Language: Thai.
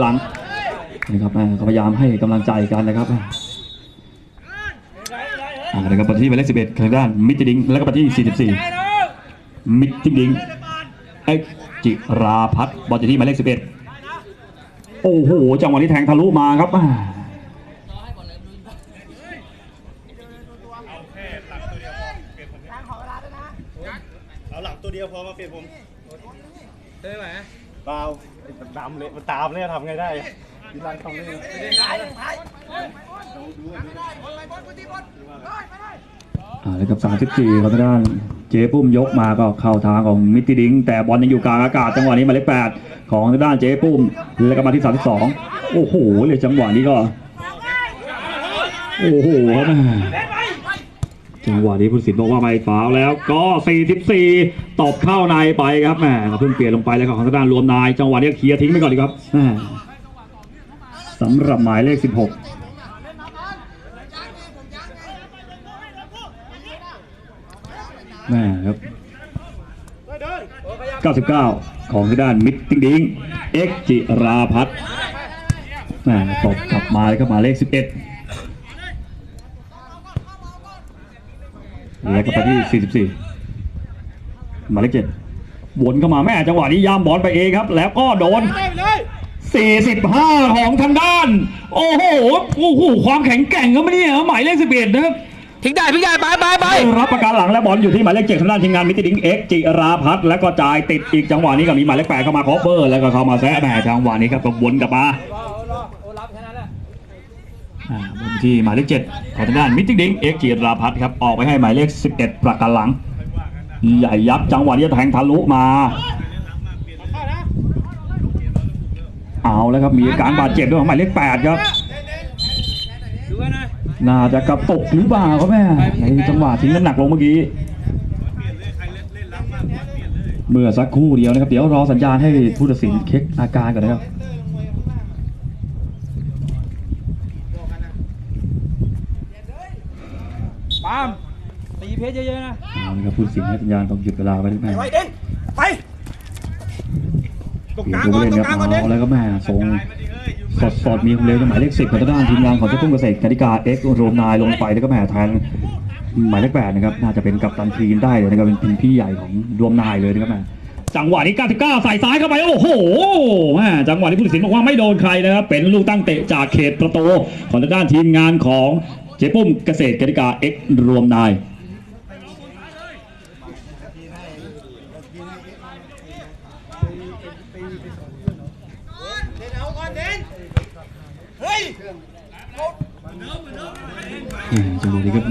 หลังนะครับแม่ก็พยายามให้กำลังใจกันนะครับอ่านะครับประตูที่หมายเลข11ทางด้านมิตรดิงแล้วก็ประตูที่44มิตรดิงเอ็กจิราพัฒน์บอลอยู่ที่หมายเลข11โอ้โหจังหวะนี้แทงทะลุมาครับอ่าเอาหลังตัวเดียวพอมาเปลี่ยนผมได้ไหม เปล่ามันดำเลยมันตามเลยทำไงได้ทีรันทำเลยอ่าแล้วกับ 34ครับทางด้านเจ๊ปุ้มยกมาก็เข้าทางของมิตรดิง แต่บอลยังอยู่กลางอากาศจังหวะนี้หมายเลข8ของทางด้านเจ๊ปุ้มแล้วก็มาที่ 32 โอ้โหเลยจังหวะนี้ก็ โอ้โหครับแม่ จังหวะนี้ผู้ตัดสินบอกว่าไม่ฟาวแล้วก็ 44 ตบเข้าในไปครับแม่ก็เพิ่งเปลี่ยนลงไปแล้วครับของทางด้านรวมนาย จังหวะนี้เคลียร์ทิ้งไปก่อนดีครับแม่สำหรับหมายเลข 16แม่ครับ 99 ของทางด้านมิตรดิงเอ็กจิราพัฒน์แม่ตบกลับมาเลยครับหมายเลข 11 แล้วก็ไปที่ 44หมายเลข7วนเข้ามาแม่จังหวะนี้ย่ำบอลไปเองครับ แล้วก็โดน 45 ของทางด้าน โอ้โหโอ้โหความแข็งแกร่งก็ไม่เนี่ยหมายเลข11นะครับทิ้งได้ทิ้งได้ไปไปไปรับประกันหลังและบอลอยู่ที่หมายเลขเจ็ดทางด้านทีมงานมิตรดิงเอ็กจิราพัฒน์แล้วก็จ่ายติดอีกจังหวะนี้ก็มีหมายเลขแปดเข้ามาคอเบอร์ แล้วก็เข้ามาแซะแหมจังหวะนี้ครับก็วนกลับมาอ่า บนที่หมายเลขเจ็ดของทางด้านมิตรดิงเอ็กจิราพัฒน์ครับออกไปให้หมายเลขสิบเอ็ดประกันหลัง ใหญ่ยับจังหวะนี้จะแทงทะลุมา เอาแล้วครับมีอาการบาดเจ็บด้วยของหมายเลขแปดครับน่าจะกระตุกหรือเปล่าครับแม่ในจังหวะทิ้งน้ำหนักลงเมื่อกี้เมื่อสักครู่เดียวนะครับ เดี๋ยวรอสัญญาณให้ผู้ตัดสินเช็คอาการก่อนนะครับ ปามตีเพชรเยอะๆนะเอาละครับผู้ตัดสินให้สัญญาณต้องหยุดเวลาไว้ด้วยแม่ไปเด่นไปตรงเปลี่กยนลางตัวก่อนผู้เล่นตรงครับกลางก่อนเด่นเอาแล้วก็แม่ทรงสดสดๆมีความเร็วจากหมายเลขสิบของทางด้านทีมงานของเจ้าพุ่งเกษตรกติกาเอ็กซ์รวมนายลงไปแล้วก็แม่แทนหมายเลขแปดนะครับน่าจะเป็นกัปตันทีมได้เลยนะครับเป็นพี่ใหญ่ของรวมนายเลยนะครับแม่จังหวะนี้99ใส่ซ้ายเข้าไปโอ้โหแม่จังหวะนี้ผู้ตัดสินบอกว่าไม่โดนใครนะครับเป็นลูกตั้งเตะจากเขตประตูของทางด้านทีมงานของ เจ๊ปุ้มเกษตรกติกาเอ็กซ์รวมนายเด่นเอาก่อนเด่นเฮ้ยอืมจังหวะนี้ครับ